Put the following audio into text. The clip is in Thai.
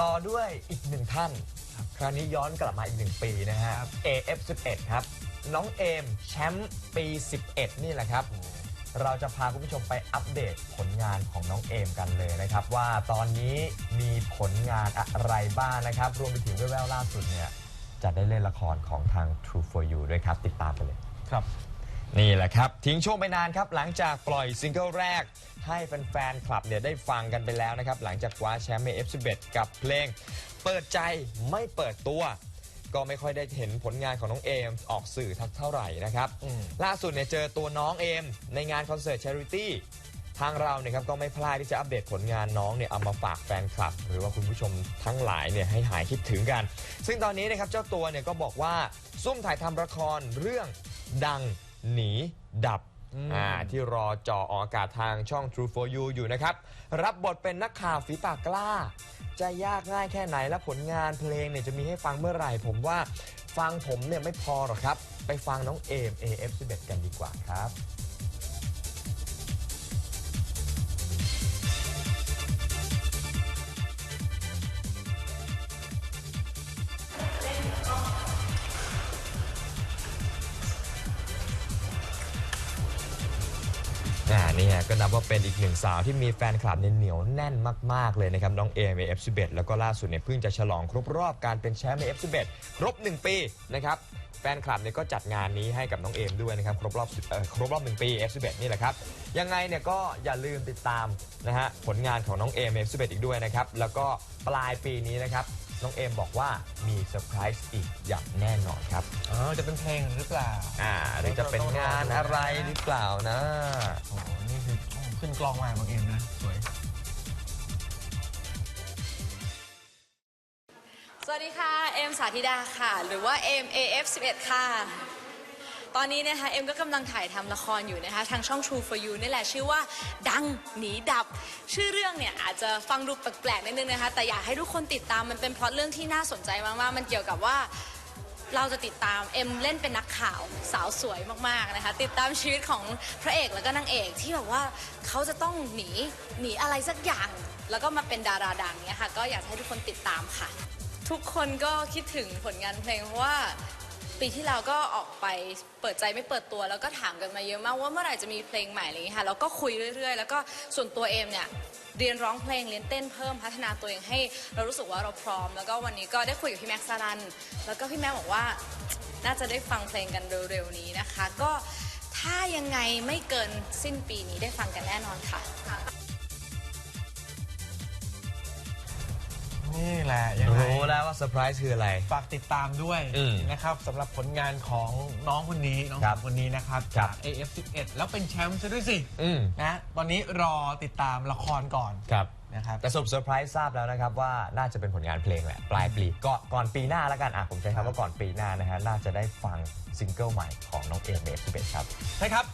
ต่อด้วยอีกหนึ่งท่าน คราวนี้ย้อนกลับมาอีกหนึ่งปีนะฮะ AF11 ครับ น้องเอมแชมป์ปี 11 นี่แหละครับ เราจะพาคุณผู้ชมไปอัปเดตผลงานของน้องเอมกันเลยนะครับ ว่าตอนนี้มีผลงานอะไรบ้างนะครับ รวมไปถึงแววๆล่าสุดเนี่ยจะได้เล่นละครของทาง True for You ด้วยครับ ติดตามไปเลย ครับ นี่แหละครับ ทิ้งช่วงไปนานครับ หลังจากปล่อยซิงเกิลแรก ให้แฟนๆคลับเนี่ยได้ฟังกันไปแล้วนะครับ หลังจากคว้าแชมป์ใน F11 กับเพลง เปิดใจไม่เปิดตัว ก็ไม่ค่อยได้เห็นผลงานของน้องเอมออกสื่อทักเท่าไหร่นะครับอืมล่าสุดเนี่ยเจอตัวน้องเอมในงานคอนเสิร์ต Charity ทางเราเนี่ยครับก็ไม่พลาดที่จะอัปเดตผลงานน้องเนี่ยเอามาฝากแฟนคลับ หรือว่าคุณผู้ชมทั้งหลายเนี่ยให้หายคิดถึงกัน ซึ่งตอนนี้นะครับเจ้าตัวเนี่ยก็บอกว่าซุ่มถ่ายทำละครเรื่องดัง หนีดับอืมอ่าที่รอจอออกอากาศทางช่อง True for You อยู่นะครับ รับบทเป็นนักข่าวฝีปากกล้า จะยากง่ายแค่ไหนและผลงานเพลงเนี่ยจะมีให้ฟังเมื่อไหร่ ผมว่าฟังผมเนี่ยไม่พอหรอกครับ ไปฟังน้องเอม AF11 กันดีกว่าครับ อ่านี่ฮะก็นับว่าเป็นอีกหนึ่งสาวที่มีแฟนคลับเนี่ยเหนียวแน่นมาก ๆ เลยนะครับ น้องเอม F11 แล้วก็ล่าสุดเนี่ยเพิ่งจะฉลองครบรอบการเป็นแชมป์ F11 ครบ 1 ปีนะครับ แฟนคลับเนี่ยก็จัดงานนี้ให้กับน้องเอมด้วยนะครับ ครบรอบ10เอ่อครบรอบ1ปี F11 นี่แหละครับ ยังไงเนี่ยก็อย่าลืมติดตามนะฮะผลงานของน้องเอม F11 อีกด้วยนะครับ แล้วก็ปลายปีนี้นะครับ น้องเอมบอกว่ามีเซอร์ไพรส์อีกอย่างแน่นอนครับ อ๋อจะเป็นเพลงหรือเปล่า อ่าหรือจะเป็นงานอะไรหรือเปล่านะ โอ้โหนี่คือขึ้นกลองมาของเอ็มนะ สวย สวัสดีค่ะ เอ็มสาธิดาค่ะ หรือว่า MAF11 ค่ะ ตอนนี้นะคะเอ็มก็กำลังถ่ายทำละครอยู่นะคะ ทางช่อง True for You นี่แหละชื่อว่า ดังหนีดับ ชื่อเรื่องเนี่ยอาจจะฟังดูแปลกๆนิดนึงนะคะ แต่อยากให้ทุกคนติดตามมันเป็นเพราะเรื่องที่น่าสนใจมากๆมันเกี่ยวกับว่าเราจะติดตามเอ็มเล่นเป็นนักข่าวสาวสวยมากๆนะคะ ติดตามชีวิตของพระเอกแล้วก็นางเอกที่แบบว่าเขาจะต้องหนีหนีอะไรสักอย่าง แล้วก็มาเป็นดาราดังเนี่ยค่ะ ก็อยากให้ทุกคนติดตามค่ะ ทุกคนก็คิดถึงผลงานเพลงเพราะว่าปีที่แล้วก็ออกไปเปิดใจไม่เปิดตัว แล้วก็ถามกันมาเยอะมากว่าเมื่อไหร่จะมีเพลงใหม่อะไรอย่างี้ค่ะแล้วก็คุยเรื่อย ๆ แล้วก็ส่วนตัวเอมเนี่ยเรียนร้องเพลงเรียนเต้นเพิ่มพัฒนาตัวเองให้ เรารู้สึกว่าเราพร้อม แล้วก็วันนี้ก็ได้คุยกับพี่แม็กซ์สารัน แล้วก็พี่แม็กบอกว่าน่าจะได้ฟังเพลงกันเร็วๆนี้นะคะ ก็ถ้ายังไงไม่เกินสิ้นปีนี้ได้ฟังกันแน่นอนค่ะ แหละยังไงรู้แล้วว่าเซอร์ไพรส์คืออะไร ฝากติดตามด้วยอืมนะครับสำหรับผลงานของน้องคนนี้น้องครับสาวคนนี้นะครับครัจาก บ AF11 แล้วเป็นแชมป์ซะด้วยสิอืมนะตอนนี้รอติดตามละครก่อนครับ นะครับ แต่สรุปเซอร์ไพรส์ทราบแล้วนะครับว่าน่าจะเป็นผลงานเพลงแหละ ปลายปีก็ก่อนปีหน้าแล้วกันอะผมใช้คำว่าก่อนปีหน้านะฮะน่าจะได้ฟังซิงเกิลใหม่ของน้องเอมเบสเบสครับ นะครับ